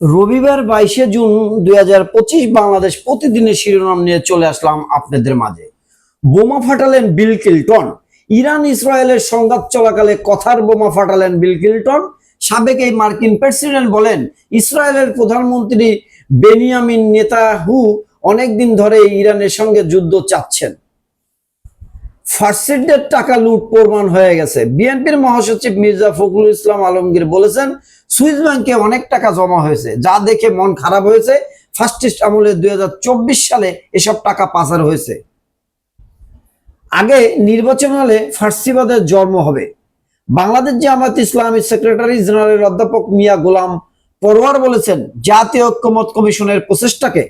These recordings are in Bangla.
রবিবার বাইশে জুন দুই হাজার পঁচিশ বাংলাদেশ প্রতিদিনের শিরোনাম নিয়ে চলে আসলাম আপনাদের মাঝে। বোমা ফাটালেন বিল কিল্টন। ইরান ইসরায়েলের সংঘাত চলাকালে কথার বোমা ফাটালেন বিল কিল্টন। সাবেক এই মার্কিন প্রেসিডেন্ট বলেন, ইসরায়েলের প্রধানমন্ত্রী বেনিয়ামিন নেতাহু অনেকদিন ধরে ইরানের সঙ্গে যুদ্ধ চাচ্ছেন। ফার্সিডদের টাকা লুট প্রমাণ হয়ে গেছে। বিএনপির মহাসচিব মির্জা ফখরুল ইসলাম আলমগীর বলেছেন, সুইস ব্যাংকে অনেক টাকা জমা হয়েছে, যা দেখে মন খারাপ হয়েছে। ফার্স্টিস্ট আমলে দুই হাজার চব্বিশ সালে এসব টাকা পাচার হয়েছে। আগে নির্বাচন হলে ফার্সিবাদের জন্ম হবে। বাংলাদেশ জামাত ইসলামী সেক্রেটারি জেনারেল অধ্যাপক মিয়া গোলাম পরোয়ার বলেছেন, জাতীয় ঐক্যমত কমিশনের প্রচেষ্টাকে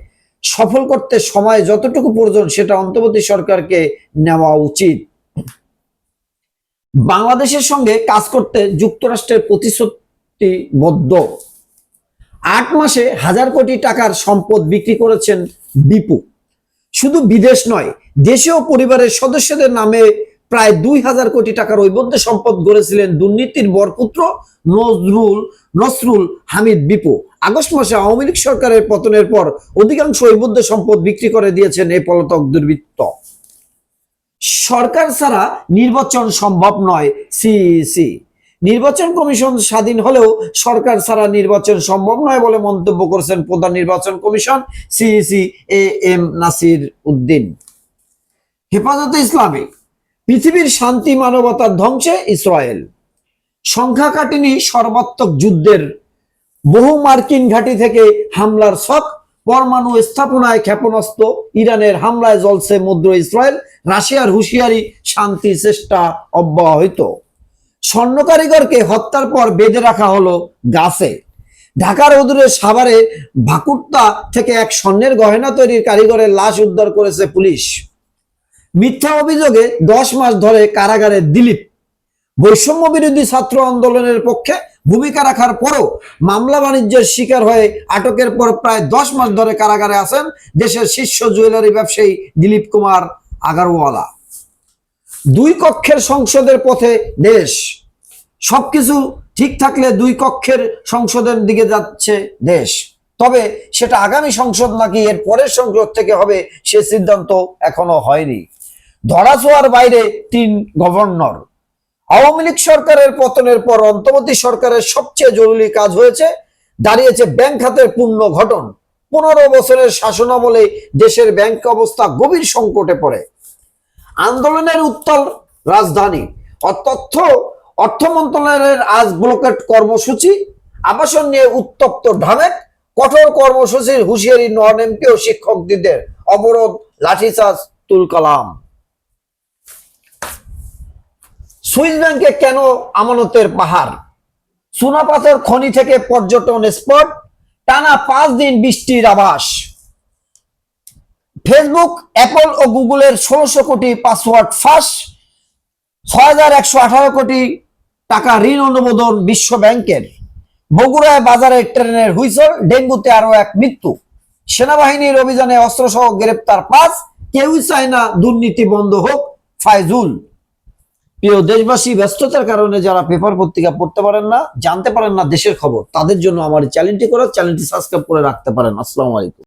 সফল করতে সময় যতটুকু প্রয়োজন, সেটা অন্তর্বর্তী সরকারকে নেওয়া উচিত। বাংলাদেশের সঙ্গে কাজ করতে যুক্তরাষ্ট্রের প্রতিশ্রুতিবদ্ধ। আট মাসে হাজার কোটি টাকার সম্পদ বিক্রি করেছেন বিপু। শুধু বিদেশ নয় দেশীয় পরিবারের সদস্যদের নামে প্রায় দুই হাজার কোটি টাকার ঐবদ্ধ সম্পদ গড়েছিলেন দুর্নীতির বরপুত্র নজরুল নসরুল হামিদ বিপু। আগস্ট মাসে আওয়ামী লীগ সরকারের পতনের পর অধিকাংশ ঐবদ্ধ সম্পদ বিক্রি করে দিয়েছেন এই পলাতক দুর্বৃত্ত। সরকার ছাড়া নির্বাচন সম্ভব নয়, সিইসি। নির্বাচন কমিশন স্বাধীন হলেও সরকার ছাড়া নির্বাচন সম্ভব নয় বলে মন্তব্য করেছেন প্রধান নির্বাচন commission CEC A M Nasir Uddin. হেফাজতে ইসলামী পৃথিবীর শান্তি, মানবতার ধ্বংসে ইসরায়েল। সংখ্যা কাটিনি সর্বাত্মক যুদ্ধের বহু মার্কিন ঘাঁটি থেকে হামলার ছক পরমাণু স্থাপনায় ক্ষেপণাস্ত্র, ইরানের হামলায় জ্বলছে মধ্য ইসরায়েল, রাশিয়ার হুঁশিয়ারি, শান্তি চেষ্টা অব্যাহত। স্বর্ণ কারিগরকে হত্যার পর বেঁধে রাখা হলো গাছে। ঢাকার অদূরে সাভারে ভাকুর্তা থেকে এক স্বর্ণের গহনা তৈরির কারিগরের লাশ উদ্ধার করেছে পুলিশ। মিথ্যা অভিযোগে দশ মাস ধরে কারাগারে দিলীপ। বৈষম্য বিরোধী ছাত্র আন্দোলনের পক্ষে ভূমিকা রাখার পরও মামলা বাণিজ্যের শিকার হয়ে আটকের পর প্রায় দশ মাস ধরে কারাগারে আছেন দেশের শীর্ষ জুয়েলারি ব্যবসায়ী দিলীপ কুমার আগারওয়ালা। দুই কক্ষের সংসদের পথে দেশ। সবকিছু ঠিক থাকলে দুই কক্ষের সংসদের দিকে যাচ্ছে দেশ। তবে সেটা আগামী সংসদ নাকি এর পরের সংসদ থেকে হবে সে সিদ্ধান্ত এখনও হয়নি। ধরাছোঁয়ার বাইরে তিন গভর্নর। আওয়ামী লীগ সরকারের পতনের পর অন্তর্বর্তী সরকারের সবচেয়ে জরুরি কাজ হয়েছে দাঁড়িয়েছে ব্যাংক খাতের পূর্ণ ঘটন। পনেরো বছরের শাসনামলে দেশের ব্যাংক অবস্থা গভীর সংকটে পড়ে। আন্দোলনের উত্তর রাজধানী তথ্য অর্থ মন্ত্রণালয়ের আজ ব্লকেট কর্মসূচি, আবাসন নিয়ে উত্তপ্ত ঢামেক, কঠোর কর্মসূচির হুঁশিয়ারি নন এমপি ও শিক্ষকদের অবরোধ, লাঠিচার্জ তুল কালাম সুইস ব্যাংকে কেন আমানতের পাহাড়? সোনাপাথর খনি থেকে পর্যটন স্পট, টানা পাঁচ দিন বৃষ্টির আভাস। ফেসবুক, অ্যাপল ও গুগলের ষোলোশো কোটি পাসওয়ার্ড ফাঁস, ছয় হাজার একশো আঠারো কোটি টাকা ঋণ অনুমোদন বিশ্ব ব্যাংকের। বগুড়ায় বাজারে ট্রেনের হুইসল, ডেঙ্গুতে আরও এক মৃত্যু। সেনাবাহিনীর অভিযানে অস্ত্রসহ গ্রেপ্তার পাঁচ, কেউই চায় না দুর্নীতি বন্ধ হোক ফায়জুল প্রিয় দেশবাসী, ব্যস্ততার কারণে যারা পেপার পত্রিকা পড়তে পারেন না, জানতে পারেন না দেশের খবর, তাদের জন্য আমার চ্যানেলটি করা চ্যানেলটি সাবস্ক্রাইব করে রাখতে পারেন। আসসালামু আলাইকুম।